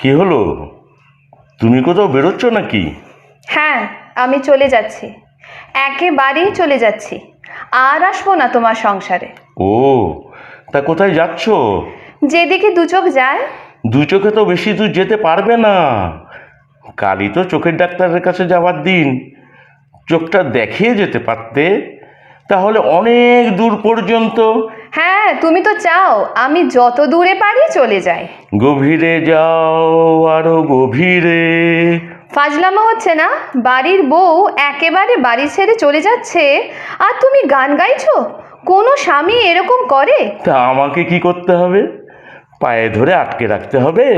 কি হলো? তুমি কোথাও বেরোচ্ছ নাকি? হ্যাঁ আমি চলে যাচ্ছি। একেবারেই চলে যাচ্ছি। আর আসব না তোমার সংসারে। ও তা কোথায় যাচ্ছ? যেদিকে দু চোখ যায়। দু চোখে তো বেশি দূর যেতে পারবে না। কালই তো চোখের ডাক্তারের কাছে যাওয়ার দিন। চোখটা দেখিয়ে যেতে পারতে। তাহলে অনেক দূর পর্যন্ত হ্যাঁ তুমি তো চাও আমি যত দূরে পারি চলে যাই। গভীরে যাও আরও গভীরে। ফাজলামা হচ্ছে না বাড়ির বউ একেবারে বাড়ি ছেড়ে চলে যাচ্ছে আর তুমি গান গাইছো? কোনো স্বামী এরকম করে? তা আমাকে কি করতে হবে? পায়ে ধরে আটকে রাখতে হবে?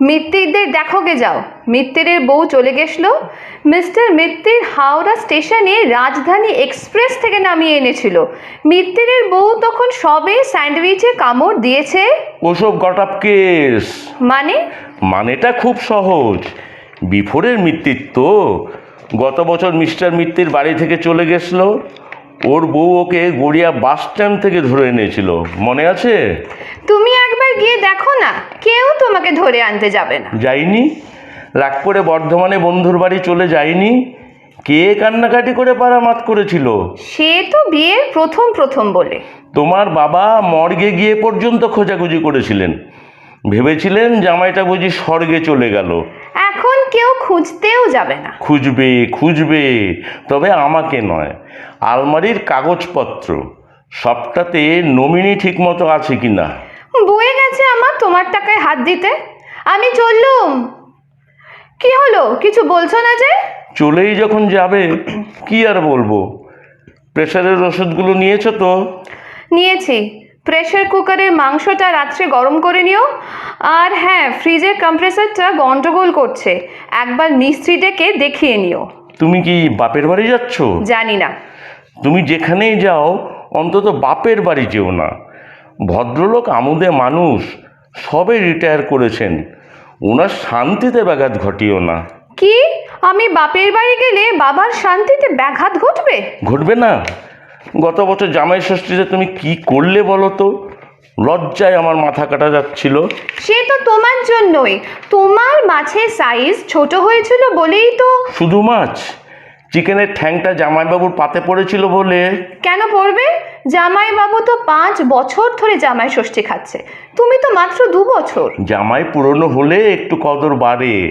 মিত্তিরদের দেখোগে যাও। মিত্তিরের বউ চলে গেছলো মিস্টার মিত্তির হাওড়া স্টেশনে রাজধানী এক্সপ্রেস থেকে নামিয়ে এনেছিল। মিত্তিরের বউ তখন সবে স্যান্ডউইচে কামড় দিয়েছে। ওসব গটাপ কেস। মানে? মানেটা খুব সহজ। বিফোরের মিত্তির তো। গত বছর মিস্টার মিত্তির বাড়ি থেকে চলে গেছিল ওর বউ ওকে গড়িয়া বাস স্ট্যান্ড থেকে ধরে এনেছিল। মনে আছে? তুমি একবার গিয়ে দেখো না কেউ তোমাকে ধরে আনতে যাবে না। যাইনি রাগ করে বর্ধমানে বন্ধুর বাড়ি চলে যায়নি কে কান্নাকাটি করে পারামাত করেছিল? সে তো বিয়ের প্রথম প্রথম বলে। তোমার বাবা মর্গে গিয়ে পর্যন্ত খোঁজাখুঁজি করেছিলেন। ভেবেছিলেন জামাইটা বুঝি স্বর্গে চলে গেল। এখন কেউ খুঁজতেও যাবে না। খুঁজবে খুঁজবে তবে আমাকে নয় আলমারির কাগজপত্র সবটাতে নমিনি ঠিকমতো আছে কি না বয়ে গেছে আমার তোমার টাকায় হাত দিতে? আমি চললুম। কি হলো? কিছু বলছো না যে? চলেই যখন যাবে কি আর বলব? প্রেশারের ওষুধগুলো নিয়েছো তো? নিয়েছি। প্রেশার কুকারের মাংসটা রাত্রে গরম করে নিও। আর হ্যাঁ ফ্রিজের কম্প্রেসারটা গন্ডগোল করছে। একবার মিস্ত্রি ডেকে দেখিয়ে নিও। তুমি কি বাপের বাড়ি যাচ্ছ? জানি না। তুমি যেখানেই যাও অন্তত বাপের বাড়ি যেও না। ভদ্রলোক আমুদে মানুষ সবে রিটায়ার করেছেন। ওনার শান্তিতে ব্যাঘাত ঘটিও না। কি? আমি বাপের বাড়ি গেলে বাবার শান্তিতে ব্যাঘাত ঘটবে? ঘটবে না। গত বছর জামাই ষষ্ঠীতে তুমি কি করলে বলো তো? লজ্জায় আমার মাথা কাটা যাচ্ছিল। সে তো তোমার জন্যই। তোমার মাছের সাইজ ছোট হয়েছিল বলেই তো শুধু মাছ। চিকেনের ঠ্যাংটা জামাইবাবুর পাতে পড়েছিল বলে কেন পড়বে? জামাই বাবু তো পাঁচ বছর ধরে জামাই ষষ্ঠী খাচ্ছে। তুমি তো মাত্র দু বছর। জামাই পুরনো হলে একটু কদর বাড়ে।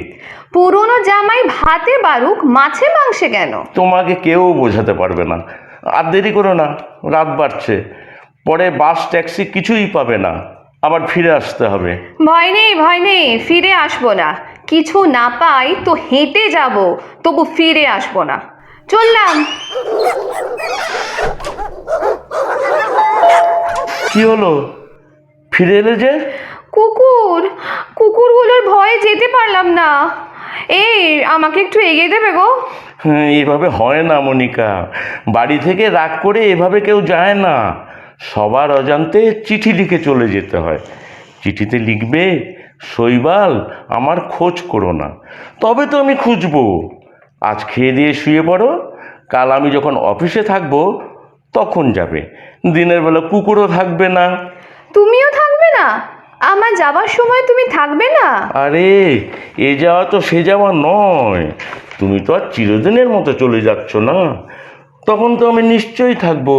পুরনো জামাই ভাতে বারুক মাছে মাংসে কেন? তোমাকে কেউ বোঝাতে পারবে না। আর দেরি করো না রাত বাড়ছে। পরে বাস ট্যাক্সি কিছুই পাবে না। আবার ফিরে আসতে হবে। ভয় নেই ভয় নেই ফিরে আসব না। কিছু না পাই তো হেঁটে যাব তবু ফিরে আসব না। চললাম। কি হলো? ফিরে এলে যে? কুকুর কুকুরগুলোর ভয়ে যেতে পারলাম না। এই আমাকে একটু এগিয়ে দেবে গো। হ্যাঁ, এভাবে হয় না মনিকা। বাড়ি থেকে রাগ করে এভাবে কেউ যায় না। সবার অজান্তে চিঠি লিখে চলে যেতে হয়। চিঠিতে লিখবে শৈবাল আমার খোঁজ করো না। তবে তো আমি খুঁজবো। আজ খেয়ে দিয়ে শুয়ে পড়ো। কাল আমি যখন অফিসে থাকব তখন যাবে। দিনের বেলা কুকুরও থাকবে না। তুমিও থাকবে না? আমার যাবার সময় তুমি থাকবে না? আরে এ যাওয়া তো সে যাওয়া নয়। তুমি তো আর চিরদিনের মতো চলে যাচ্ছ না। তখন তো আমি নিশ্চয়ই থাকব।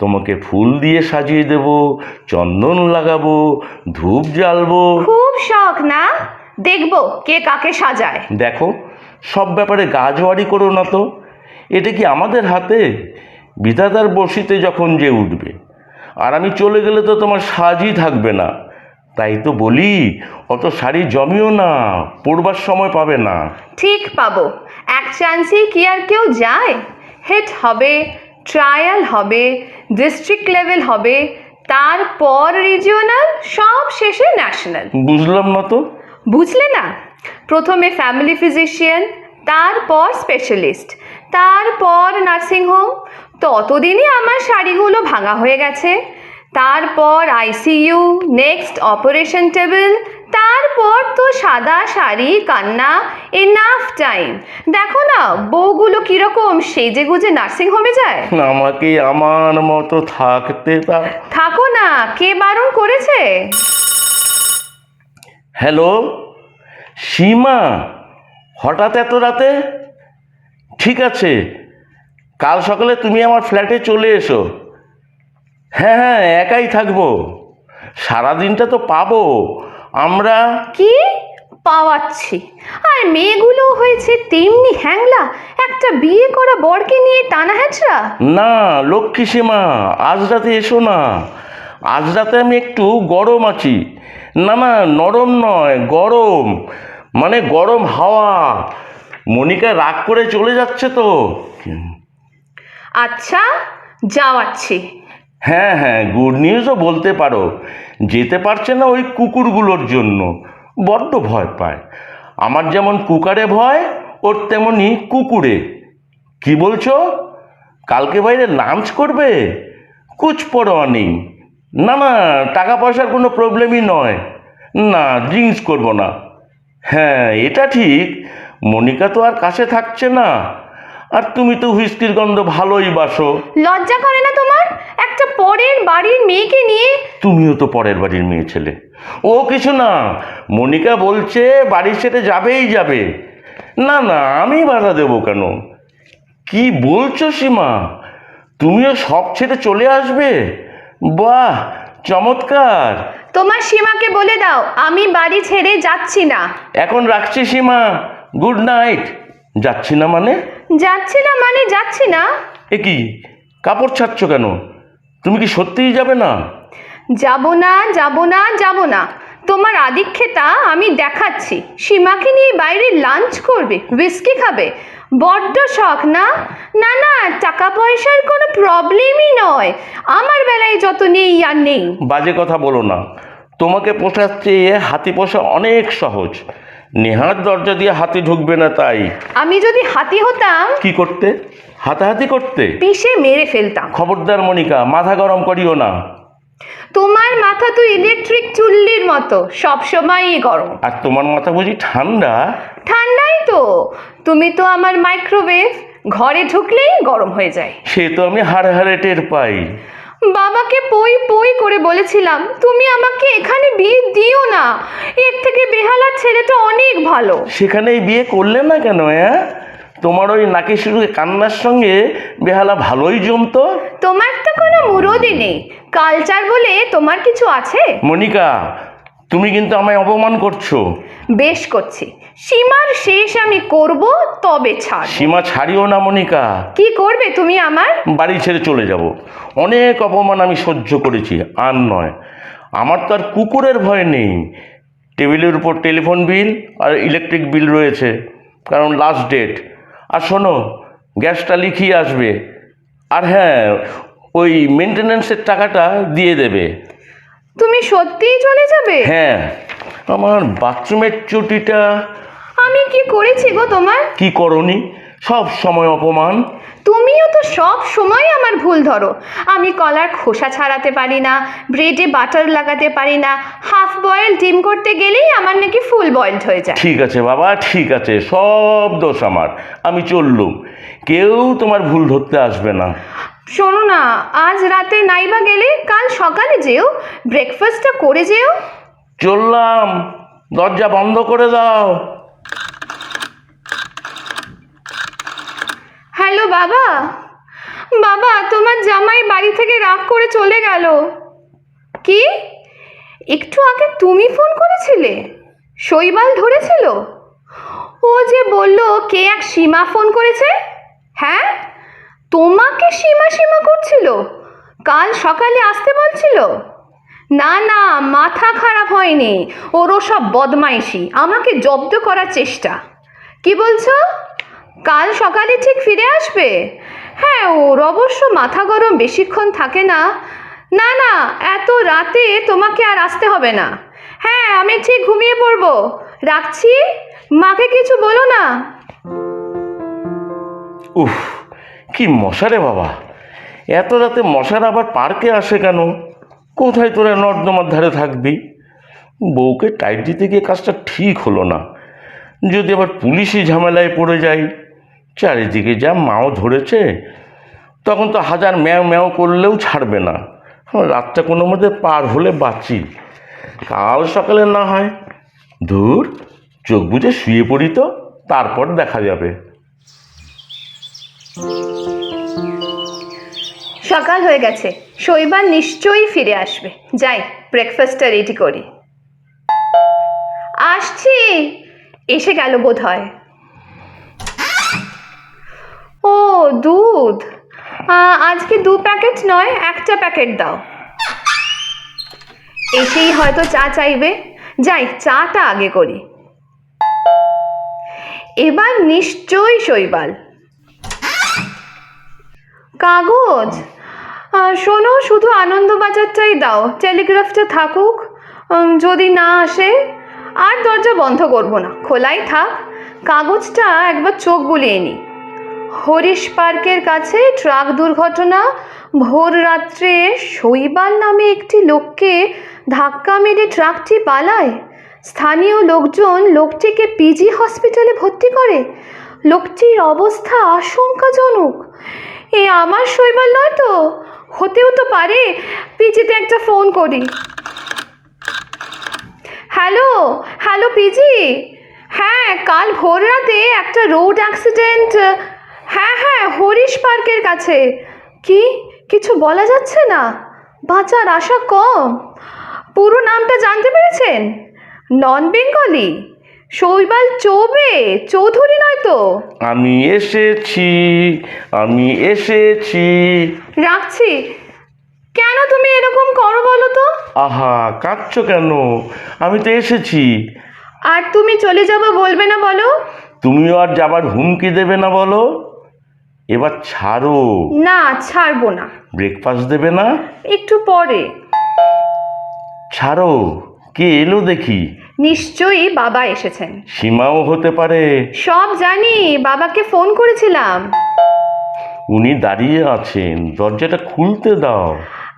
তোমাকে ফুল দিয়ে সাজিয়ে দেব চন্দন লাগাবো ধূপ জ্বালবো। খুব শখ না? দেখব কে কাকে সাজায়। দেখো সব ব্যাপারে গাজোয়ারি করো না তো এটা কি আমাদের হাতে? বিধাতার বসিতে যখন যে উঠবে। আর আমি চলে গেলে তো তোমার সাজই থাকবে না। তাই তো বলি অত শাড়ি জমিও না পড়বার সময় পাবে না। ঠিক পাবো। এক চান্সেই কি আর কেউ যায়? হেড হবে ট্রায়াল হবে ডিস্ট্রিক্ট লেভেল হবে তারপর রিজিওনাল সব শেষে ন্যাশনাল বুঝলাম না তো? বুঝলে না? প্রথমে ফ্যামিলি ফিজিশিয়ান তারপর স্পেশালিস্ট তারপর নার্সিংহোম ততদিনই আমার শাড়িগুলো ভাঙা হয়ে গেছে। তারপর আইসিইউ নেক্সট অপারেশন টেবিল তারপর তো সাদা শাড়ি কান্না এনাফ টাইম দেখো না বউগুলো কীরকম সেজে গুজে নার্সিংহোমে যায়? আমাকে আমার মতো থাকতে থাকো না কে বারণ করেছে? হ্যালো সীমা হঠাৎ এত রাতে? ঠিক আছে কাল সকালে তুমি আমার ফ্ল্যাটে চলে এসো। হ্যাঁ হ্যাঁ একাই থাকব। সারাদিনটা তো পাবো। আমরা কি? পাওয়াচ্ছি। আর মেয়েগুলো হয়েছে তেমনি হ্যাংলা। একটা বিয়ে করা বরকে নিয়ে টানা হ্যাচড়া। না লক্ষ্মী সীমা আজ রাতে এসো না। আজ রাতে আমি একটু গরম আছি। না না নরম নয় গরম। মানে গরম হাওয়া। মনিকা রাগ করে চলে যাচ্ছে তো। আচ্ছা যাওয়াচ্ছি। হ্যাঁ হ্যাঁ গুড নিউজও বলতে পারো। যেতে পারছে না ওই কুকুরগুলোর জন্য। বড্ড ভয় পায়। আমার যেমন কুকারে ভয় ওর তেমনি কুকুরে। কি বলছো? কালকে বাইরে লাঞ্চ করবে? কুচ পরোয়া নেই না না টাকা পয়সার কোনো প্রবলেমই নয়। না ড্রিঙ্কস করব না। হ্যাঁ এটা ঠিক। মনিকা তো আর কাছে থাকছে না। আর তুমি তো হুইস্কির গন্ধ ভালোই বাসো। লজ্জা করে না তোমার? একটা পরের বাড়ির মেয়েকে নিয়ে? তুমিও তো পরের বাড়ির মেয়ে ছেলে। ও কিছু না। মনিকা বলছে বাড়ি ছেড়ে যাবেই যাবে। না না আমি বাধা দেবো কেন? কি বলছো সীমা? তুমিও সব ছেড়ে চলে আসবে? বাহ চমৎকার। তোমার সীমাকে বলে দাও আমি বাড়ি ছেড়ে যাচ্ছি না। এখন রাখছি সীমা। Good night. যাচ্ছি না মানে? যাচ্ছি না মানে যাচ্ছি না। এ কি কাপড় ছাড়ছ কেন? তুমি কি সত্যিই যাবে না? যাব না যাব না যাব না। তোমার আদিক্ষেতা আমি দেখাচ্ছি। সীমাকে নিয়ে বাইরে লাঞ্চ করবে হুইস্কি খাবে। বড্ড শখ না? না না টাকা পয়সার কোনো প্রবলেমই নয়। আমার বেলায় যত নেই আর নেই। বাজে কথা বলো না। তোমাকে পোষার চেয়ে হাতি পোষা অনেক সহজ। নেহার দরজা দিয়ে হাতি ঢুকবে না তাই। আমি যদি হাতি হতাম? কি করতে? হাতাহাতি করতে? পিষে মেরে ফেলতাম। খবরদার মনিকা মাথা গরম করিও না। তোমার মাথা তো ইলেকট্রিক চুল্লির মতো সব সময়ই গরম। আর তোমার মাথা বুঝি ঠান্ডা? ঠান্ডাই তো। তুমি তো আমার মাইক্রোওয়েভ ঘরে ঢুকলেই গরম হয়ে যায়। সে তো আমি হাড়ে হাড়ে টের পাই। বাবাকে পই পই করে বলেছিলাম তুমি আমাকে এখানে বিয়ে দিও না। এর থেকে বেহালার ছেলেটা অনেক ভালো। সেখানেই বিয়ে করলে না কেন হ্যাঁ তোমার ওই নাকি শুরু কান্নার সঙ্গে বেহালা ভালোই জমতো? তোমার তো কোনো মুরদি নেই। কালচার বলে তোমার কিছু আছে? মনিকা তুমি কিন্তু আমায় অপমান করছ। বেশ করছি। সীমার শেষ আমি করব তবে ছাড় সীমা ছাড়িও না মনিকা। কি করবে তুমি আমার? বাড়ি ছেড়ে চলে যাব। অনেক অপমান আমি সহ্য করেছি আর নয়। আমার তো আর কুকুরের ভয় নেই। টেবিলের উপর টেলিফোন বিল আর ইলেকট্রিক বিল রয়েছে কারণ লাস্ট ডেট শোনো গ্যাসটা লিখিয়ে আসবে। আর হ্যাঁ ওই মেনটেন্যান্সের টাকাটা দিয়ে দেবে। তুমি সত্যিই চলে যাবে? হ্যাঁ আমার বাথরুমের চুটিটা আমি কি করেছি গো তোমার? কি করনি? সব সময় অপমান। তুমিও তো সব সময় আমার ভুল ধরো। আমি কলার খোসা ছাড়াতে পারি না ব্রেডে বাটার লাগাতে পারি না হাফ বয়েল ডিম করতে গেলেই আমার নাকি ফুল বয়েলড হয়ে যায়। ঠিক আছে বাবা ঠিক আছে সব দোষ আমার। আমি চললুম। কেউ তোমার ভুল ধরতে আসবে না। শোনো না আজ রাতে নাইবা গেলে কাল সকালে যেও ব্রেকফাস্টটা করে যেও। চললাম। দরজা বন্ধ করে দাও। হ্যালো বাবা। বাবা, তোমার জামাই বাড়ি থেকে রাগ করে চলে গেল। কি? একটু আগে তুমি ফোন করেছিলে? শৈবাল ধরেছিল? ও যে বলল, কে এক সীমা ফোন করেছে? হ্যাঁ? তোমাকে সীমা সীমা করছিল? কাল সকালে আসতে বলছিল? না না, মাথা খারাপ হয়নি। ওরও সব বদমাইশি। আমাকে জব্দ করার চেষ্টা। কি বলছো? কাল সকালে ঠিক ফিরে আসবে? হ্যাঁ ওর অবশ্য মাথা গরম বেশিক্ষণ থাকে না। না না, এত রাতে তোমাকে আর আসতে হবে না। হ্যাঁ আমি ঠিক ঘুমিয়ে পড়ব। রাখছি? মাকে কিছু বলো না। উফ, কি মশারে বাবা। এত রাতে মশার আবার পার্কে আসে কেন? কোথায় তোরা নর্দমার ধারে থাকবি? বউকে টাইট দিতে গিয়ে কাজটা ঠিক হলো না। যদি আবার পুলিশি ঝামেলায় পড়ে যাই চারিদিকে যা মাও ধরেছে, তখন তো হাজার ম্যাও ম্যাও করলেও ছাড়বে না। রাতটা কোনো মধ্যে পার হলে বাঁচি। কাল সকালে না হয়। দূর চোখ বুজে শুয়ে পড়ি তো, তারপর দেখা যাবে। সকাল হয়ে গেছে। শৈবাল নিশ্চয়ই ফিরে আসবে। যাই ব্রেকফাস্টটা রেডি করি। আসছি। এসে গেল বোধ হয় ও দুধ। আজকে দু প্যাকেট নয়, একটা প্যাকেট দাও। এসেই হয়তো চা চাইবে। যাই, চাটা আগে করি। এবার নিশ্চয়ই শৈবাল। কাগজ। শোনো, শুধু আনন্দবাজারটাই দাও। টেলিগ্রাফটা থাকুক। যদি না আসে, আর দরজা বন্ধ করব না। খোলাই থাক। কাগজটা একবার চোখ বুলিয়ে নি। হরিশ পার্কের কাছে ট্রাক দুর্ঘটনা। ভোর রাত্রে শৈবাল নামে একটি লোককে ধাক্কা মেরে ট্রাকটি পালায়। স্থানীয় লোকজন লোকটিকে পিজি হসপিটালে ভর্তি করে। লোকটির অবস্থা আশঙ্কাজনক। এ আমার শৈবাল নয় তো? হতেও তো পারে। পিজিতে একটা ফোন করি। Hello hello PG. হ্যাঁ কাল ভোর রাতে একটা রোড অ্যাক্সিডেন্ট হ্যাঁ হ্যাঁ হরিশ পার্কের কাছে। কি? কিছু বলা যাচ্ছে না? বাঁচার আশা কম। পুরো নামটা জানতে পেরেছেন? Non Bengali? শৈবাল চৌবে? চৌধুরী নয় তো? আমি এসেছি আমি এসেছি। রাখছি। কেন তুমি এরকম করো বলো তো? আহা কাঁদছো কেন? আমি তো এসেছি। আর তুমি চলে যাব বলবে না বলো? তুমিও আর যাবার হুমকি দেবে না বলো? এবার ছাড়ো। না ছাড়বো না। ব্রেকফাস্ট দেবে না? একটু পরে। ছাড়ো। কে এলো দেখি? নিশ্চয়ই বাবা এসেছেন। সীমাও হতে পারে। সব জানি বাবাকে ফোন করেছিলাম। উনি দাঁড়িয়ে আছেন। দরজাটা খুলতে দাও।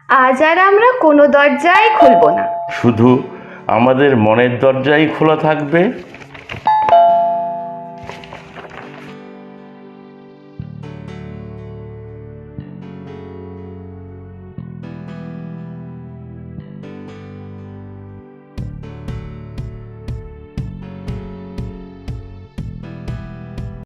আজ আর আমরা কোনো দরজাই খুলবো না। শুধু আমাদের মনের দরজাই খোলা থাকবে।